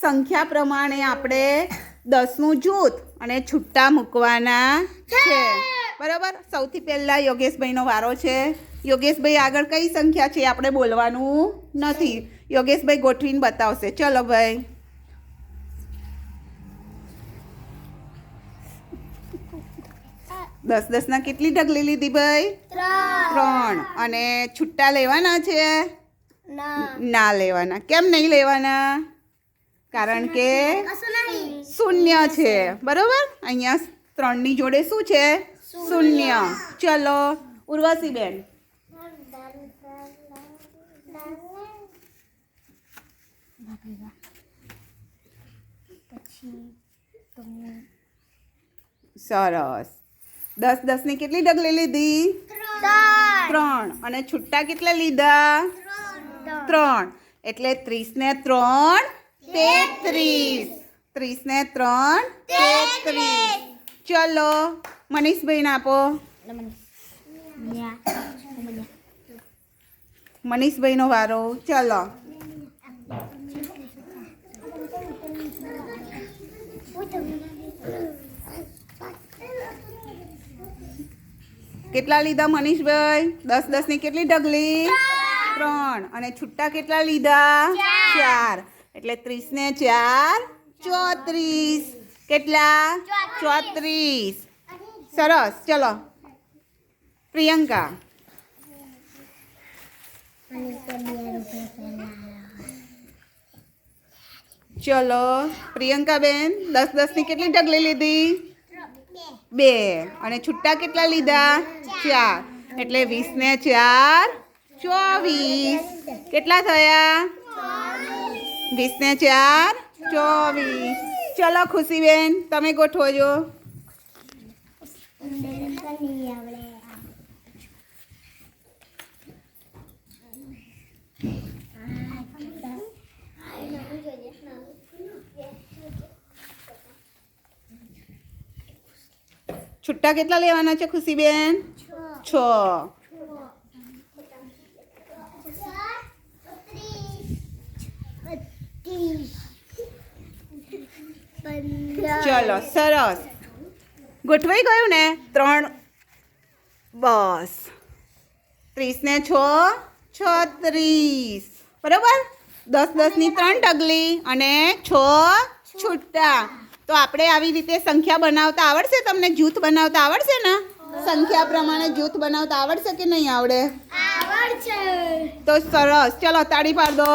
સંખ્યા પ્રમાણે આપણે દસનું જૂથ અને છૂટા મૂકવાના છે. બરાબર? સૌથી પહેલાં યોગેશભાઈનો વારો છે. યોગેશભાઈ આગળ કઈ સંખ્યા છે આપણે બોલવાનું નથી. યોગેશભાઈ ગોઠવીને બતાવશે. ચલો ભાઈ. દસ દસના કેટલી ઢગલી લીધી ભાઈ? ત્રણ. અને છુટ્ટા લેવાના છે? ના લેવાના. કેમ નહીં લેવાના? કારણ કે શૂન્ય છે. બરોબર? અહીંયા ત્રણની જોડે શું છે? શૂન્ય. ચલો ઉર્વશી બેન સરસ. દસ દસની કેટલી ડગલી લીધી? ત્રણ. અને છુટ્ટા કેટલા લીધા? ત્રણ. એટલે ત્રીસ ને ત્રણ તેત્રીસ. ત્રીસ ને ત્રણ. તેત્રીસ. ચલો મનીષભાઈને આપો. મનીષભાઈનો વારો. ચલો. કેટલા લીધા મનીષભાઈ? દસ દસની કેટલી ઢગલી? ત્રણ. અને છુટ્ટા કેટલા લીધા? ચાર. એટલે ત્રીસને ચાર, ચોત્રીસ. કેટલા? ચોત્રીસ. સરસ. ચલો. પ્રિયંકા. ચલો. પ્રિયંકા બેન દસ દસની કેટલી ઢગલી લીધી? બે. અને છુટ્ટા કેટલા લીધા? ચાર. એટલે વીસને ચાર, ચોવીસ. કેટલા થયા? વીસ ને ચાર ચોવીસ. ચલો ખુશીબેન તમે ગોઠવો જો. છુટ્ટા કેટલા લેવાના છે ખુશીબેન? છ. ચલો સરસ. ગોઠવાઈ ગયું ને? ત્રણ. બસ. ત્રીસ ને છ છત્રીસ. બરાબર? દસ દસની ત્રણ ડગલી અને છ છૂટા. તો આપણે આવી રીતે સંખ્યા બનાવતા આવડશે તમને? જૂથ બનાવતા આવડશે ને? સંખ્યા પ્રમાણે જૂથ બનાવતા આવડશે કે નહીં આવડે? તો સરસ. ચલો તાળી પાડ દો.